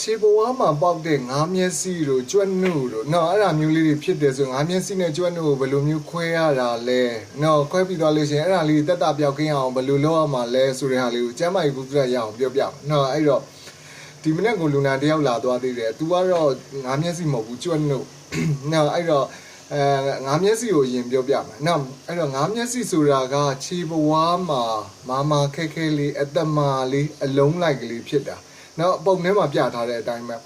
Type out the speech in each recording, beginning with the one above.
ခြေဘဝမှာပေါက်တဲ့ငါးမျက်စိတို့ကြွက်နှုတ်တို့နော်အဲ့ဒါမျိုးလေးတွေဖြစ်တယ်ဆိုငါးမျက်စိနဲ့ကြွက်နှုတ်ကိုဘယ်လိုမျိုးခွဲရတာလဲနော်ခွဲပြီးသွားလို့ရှိရင်အဲ့ဒါလေးတက်တာပြောက်ကင်းအောင်ဘယ်လိုလုပ်ရမှာလဲဆိုတဲ့ဟာလေးကိုကျမ်းမာရေးဘုရားရအောင်ပြောပြမယ်နော်အဲ့တော့ဒီမနေ့ကိုလူနာတယောက်လာသွားသေးတယ်။ तू ကတော့ငါးမျက်စိမဟုတ်ဘူးကြွက်နှုတ်နော်အဲ့တော့အဲငါးမျက်စိကိုအရင်ပြောပြမယ်နော်အဲ့တော့ငါးမျက်စိဆိုတာကခြေဘဝမှာမာမာခဲခဲလေးအတမာလေးအလုံးလိုက်ကလေးဖြစ်တာ နော်ပုံထဲမှာပြထားတဲ့အတိုင်းပဲ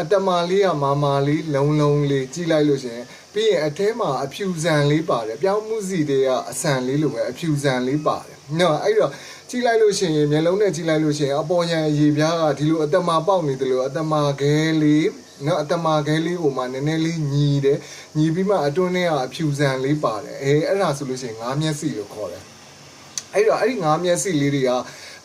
အတမာလေးကမာမာလေးလုံလုံလေးကြည့်လိုက်လို့ရှရင်ပြီးရင်အထဲမှာအဖြူဆန်လေးပါတယ်ပြောင်းမှုစီတွေကအဆန်လေးလိုပဲအဖြူဆန်လေးပါတယ်နော်အဲ့တော့ကြည့်လိုက်လို့ရှရင်မျက်လုံးနဲ့ကြည့်လိုက်လို့ရှရင်အပေါ်ရန်ရေပြားကဒီလိုအတမာပေါက်နေတယ်လို့အတမာခဲလေးနော်အတမာခဲလေးကိုမှနည်းနည်းလေးညီတယ်ညီပြီးမှအတွင်းထဲကအဖြူဆန်လေးပါတယ်အဲအဲ့ဒါဆိုလို့ရှရင်ငါးမျက်စိလို့ခေါ်တယ်အဲ့တော့အဲ့ဒီငါးမျက်စိလေးတွေက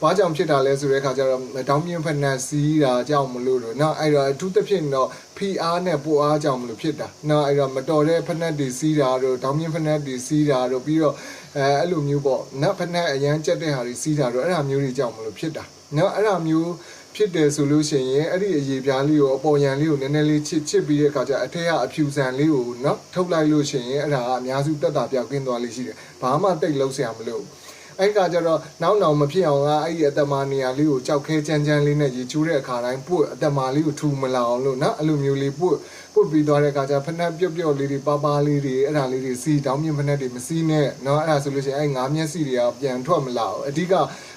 ဘာကြောင့်ဖြစ်တာလဲဆိုတဲ့အခါကျတော့ဒေါင်းမြင့်ဖက်နက်စီးတာကြောင့်မလို့တော့နော်အဲ့တော့အထူးသဖြင့်တော့ PR နဲ့ပိုအားကြောင့်မလို့ဖြစ်တာနော်အဲ့တော့မတော်တဲ့ဖက်နက်တွေစီးတာတို့ဒေါင်းမြင့်ဖက်နက်တွေစီးတာတို့ပြီးတော့အဲအဲ့လိုမျိုးပေါ့နော်ဖက်နက်အရန်ကြက်တဲ့ဟာတွေစီးတာတို့အဲ့ဒါမျိုးတွေကြောင့်မလို့ဖြစ်တာနော်အဲ့ဒါမျိုးဖြစ်တယ်ဆိုလို့ရှိရင်အဲ့ဒီအရေပြားလေးကိုအပေါ်ယံလေးကိုနည်းနည်းလေးချစ်ချစ်ပြီးတဲ့အခါကျအထက်ကအဖြူဆန်လေးကိုနော်ထုတ်လိုက်လို့ရှိရင်အဲ့ဒါကအများစုတက်တာပြောက်ကင်းသွားလေးရှိတယ်။ဘာမှတိတ်လုံးဆရာမလို့ဘူး။ အဲ့ကကြတော့နောက်နောက်မဖြစ်အောင်ကအဲ့ဒီအတမာနေရာလေးကိုကြောက်ခဲချမ်းချမ်းလေးနဲ့ရေချိုးတဲ့အခါတိုင်းပွတ်အတမာလေးကိုထူမလာအောင်လို့နော်အဲ့လိုမျိုးလေးပွတ်ပွတ်ပြီးသွားတဲ့အခါကျဖက်နှက်ပြုတ်ပြုတ်လေးတွေပါပါလေးတွေအဲ့ဒါလေးတွေစီတောင်းမြင့်ဖက်နှက်တွေမစီးနဲ့နော်အဲ့ဒါဆိုလို့ရှိရင်အဲ့ငါးမျက်စိတွေကပြန်ထွက်မလာအောင်အဓိက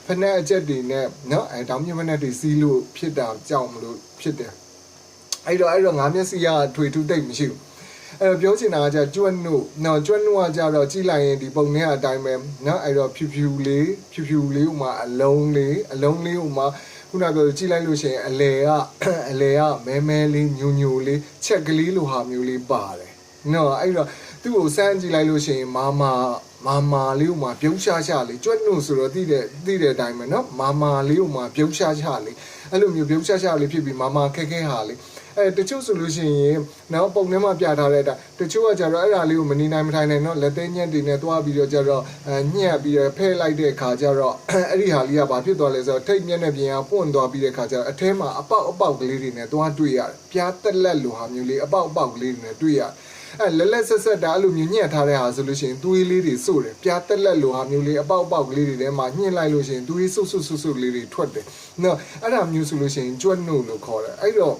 ဖက်နှက်အချက်တွေနဲ့နော်အဲ့တောင်းမြင့်ဖက်နှက်တွေစီးလို့ဖြစ်တာကြောက်မလို့ဖြစ်တယ်အဲ့တော့အဲ့တော့ငါးမျက်စိကထွေထူးတိတ်မရှိဘူး အဲ့တော့ပြောချင်တာကじゃကျွတ်နုနော်ကျွတ်နုကကြတော့ကြည့်လိုက်ရင်ဒီပုံထဲအတိုင်းပဲနော်အဲ့တော့ဖြူဖြူလေးဖြူဖြူလေးဥမာအလုံးလေးအလုံးလေးဥမာခုနကပြောကြည့်လိုက်လို့ရှိရင်အလေကအလေကမဲမဲလေးညူညူလေးချက်ကလေးလိုဟာမျိုးလေးပါတယ်နော်အဲ့တော့သူ့ကိုစမ်းကြည့်လိုက်လို့ရှိရင်မာမာမာမာလေးဥမာပြုံးရှားရှားလေးကျွတ်နုဆိုတော့သိတဲ့သိတဲ့အတိုင်းပဲနော်မာမာလေးဥမာပြုံးရှားရှားလေးအဲ့လိုမျိုးပြုံးရှားရှားလေးဖြစ်ပြီးမာမာခက်ခဲဟာလေး အဲတချို့ဆိုလို့ရှိရင်နောက်ပုံထဲမှာပြထားတဲ့အတိုင်းတချို့ကကြတော့အဲ့ဒါလေးကိုမနေနိုင်မထိုင်နိုင်တော့လက်သေးညက်တွေနဲ့တွားပြီးတော့ကြတော့အဲညက်ပြီးတော့ဖဲလိုက်တဲ့အခါကျတော့အဲ့ဒီဟာလေးကဘာဖြစ်သွားလဲဆိုတော့ထိတ်မျက်နှာပြင်ကပွန့်သွားပြီးတဲ့အခါကျတော့အထဲမှာအပေါက်အပေါက်ကလေးတွေနဲ့တွားတွေ့ရတယ်ပြားတက်လက်လိုဟာမျိုးလေးအပေါက်အပေါက်ကလေးတွေနဲ့တွေ့ရတယ်အဲလက်လက်ဆက်ဆက်တာအဲ့လိုမျိုးညှက်ထားတဲ့ဟာဆိုလို့ရှိရင်သွေးလေးတွေစို့တယ်ပြားတက်လက်လိုဟာမျိုးလေးအပေါက်အပေါက်ကလေးတွေထဲမှာညှင့်လိုက်လို့ရှိရင်သွေးဆုပ်ဆုပ်ဆုပ်ဆုပ်လေးတွေထွက်တယ်နော်အဲ့ဒါမျိုးဆိုလို့ရှိရင်ကြွက်နှုတ်လို့ခေါ်တယ်အဲ့တော့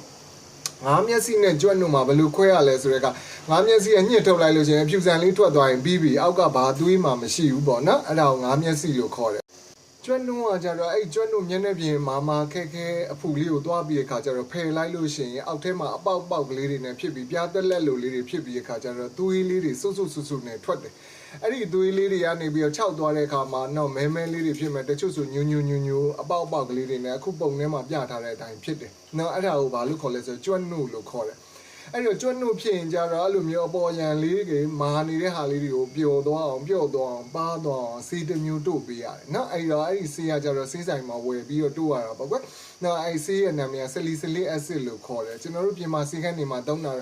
ငါးမျက်စိနဲ့ကြွက်နှုတ်မှာဘယ်လိုခွဲရလဲဆိုတော့ကငါးမျက်စိအညှစ်ထုတ်လိုက်လို့ရှိရင်အဖြူဆန်လေးထွက်သွားရင်ပြီးပြီအောက်ကဘာသွေးမှမရှိဘူးပေါ့နော်အဲ့ဒါကိုငါးမျက်စိလို့ခေါ်တယ်ကျွတ်နှုံးကကြတော့အဲ့ကျွတ်နှုံမျက်နှာပြင်မာမာခက်ခဲအဖူလေးကိုသွားပြီးတဲ့ခါကျတော့ဖယ်လိုက်လို့ရှိရင်အောက်ထဲမှာအပေါက်ပေါက်ကလေးတွေနဲ့ဖြစ်ပြီးပြားတက်လက်လိုလေးတွေဖြစ်ပြီးတဲ့ခါကျတော့သွေးလေးတွေစွတ်စွတ်စွတ်စွတ်နဲ့ထွက်တယ် အဲ့ဒီသွေးလေးတွေကနေပြီးတော့ခြောက်သွားတဲ့အခါမှာတော့မဲမဲလေးတွေဖြစ်မယ်တချို့ဆိုညူညူညူညူအပေါက်အပေါက်ကလေးတွေနဲ့အခုပုံထဲမှာပြထားတဲ့အတိုင်းဖြစ်တယ်နော်အဲ့ဒါကိုဘာလို့ခေါ်လဲဆိုတော့ကျွတ်နှုတ်လို့ခေါ်တယ် အဲ့ဒီတော့ကျွတ်နှုတ်ဖြစ်ရင်ကြတော့အဲ့လိုမျိုးအပေါ်ယံလေးကမာနေတဲ့ဟာလေးတွေကိုပျော်သွားအောင်ပျော့သွားအောင်ပါသွားအောင်စေးတစ်မျိုးတို့ပေးရတယ်နော်အဲ့ဒီတော့အဲ့ဒီစေးကကြတော့စေးဆိုင်မှာဝယ်ပြီးတော့တို့ရတာပေါ့ကွနော်အဲ့စေးရဲ့နာမည်ကဆလီဆလီအက်ဆစ်လို့ခေါ်တယ်ကျွန်တော်တို့ပြင်မာစေးခန်းနေမှာသုံးတာ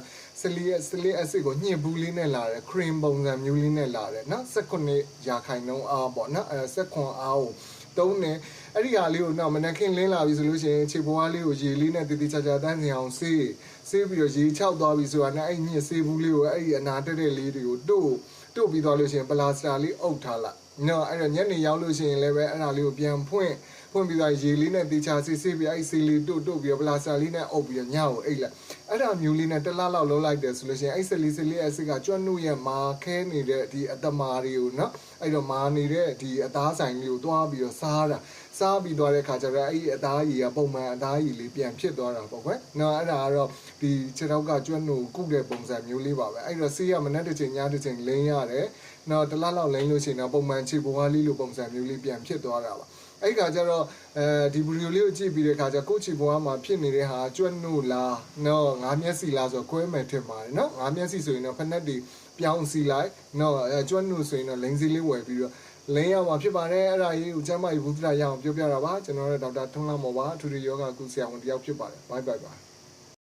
ဆလီဆလီအက်ဆစ်ကိုညှစ်ဘူးလေးနဲ့လာတယ်ခရင်ပုံစံမျိုးလေးနဲ့လာတယ်နော်၁၉ရာခိုင်နှုန်းအားပေါ့နော်အဲ၁၉အားကို တုံးတယ်အဲ့ဒီဟာလေးကိုတော့မနက်ခင်းလင်းလာပြီဆိုလို့ရှိရင်ခြေပွားလေးကိုရေလေးနဲ့တည်တည်ချာချာတန်းစီအောင်ဆေးဆေးပြီးတော့ရေချောက်သွားပြီဆိုတာနဲ့အဲ့ညစ်ဆေးဘူးလေးကိုအဲ့ဒီအနာတက်တဲ့လေးတွေကိုတို့တို့ပြီးသွားလို့ရှိရင်ပလာစတာလေးအုပ်ထားလိုက်နော်အဲ့တော့ညနေရောက်လို့ရှိရင်လည်းပဲအဲ့ဒါလေးကိုပြန်ဖွင့် ဖွင့်ပြီးတော့ရေလေးနဲ့တေချာဆေးဆေးပြီးအဲ့ဆေးလေးတို့တို့ပြီးတော့ပလာစတာလေးနဲ့အုပ်ပြီးတော့ညကိုအိတ်လိုက်အဲ့ဒါမျိုးလေးနဲ့တစ်လားလောက်လုံးလိုက်တယ်ဆိုလို့ရှိရင်အဲ့ဆလီဆလီအစစ်ကကျွတ်နှုတ်ရဲ့မာခဲနေတဲ့ဒီအတမာတွေကိုနော်အဲ့တော့မာနေတဲ့ဒီအသားဆိုင်လေးကိုတွားပြီးတော့စားတာစားပြီးသွားတဲ့ခါကျတော့အဲ့ဒီအသားကြီးကပုံမှန်အသားကြီးလေးပြန်ဖြစ်သွားတာပေါ့ကွယ်နော်အဲ့ဒါကတော့ဒီခြေထောက်ကကျွတ်နှုတ်ကုတဲ့ပုံစံမျိုးလေးပါပဲအဲ့တော့ဆေးရမနဲ့တစ်ချိန်ညတစ်ချိန်လင်းရတယ်နော်တစ်လားလောက်လင်းလို့ရှိရင်တော့ပုံမှန်ခြေပွားလေးလိုပုံစံမျိုးလေးပြန်ဖြစ်သွားတာပါ အဲ့ဒီခါကျတော့အဲဒီဗီဒီယိုလေးကိုကြည့်ပြီးတဲ့ခါကျကိုယ့်ချီဘွားမှာဖြစ်နေတဲ့ဟာကျွတ်နှုတ်လားနော်ငါးမျက်စိလားဆိုတော့ကွဲမယ်ထင်ပါတယ်နော်ငါးမျက်စိဆိုရင်တော့ဖက်နှက်တွေပြောင်းစီလိုက်နော်အဲကျွတ်နှုတ်ဆိုရင်တော့လိန်စီလေးဝယ်ပြီးတော့လင်းရမှာဖြစ်ပါတယ်အဲ့ဒါကြီးကိုကျမ်းမာရေးဘုဒ္ဓရအောင်ပြောပြတာပါကျွန်တော်တို့ဒေါက်တာထွန်းလာမော်ပါအထူးယောဂကုဆရာဝန်တယောက်ဖြစ်ပါတယ်ဘိုင်ဘိုင်ပါ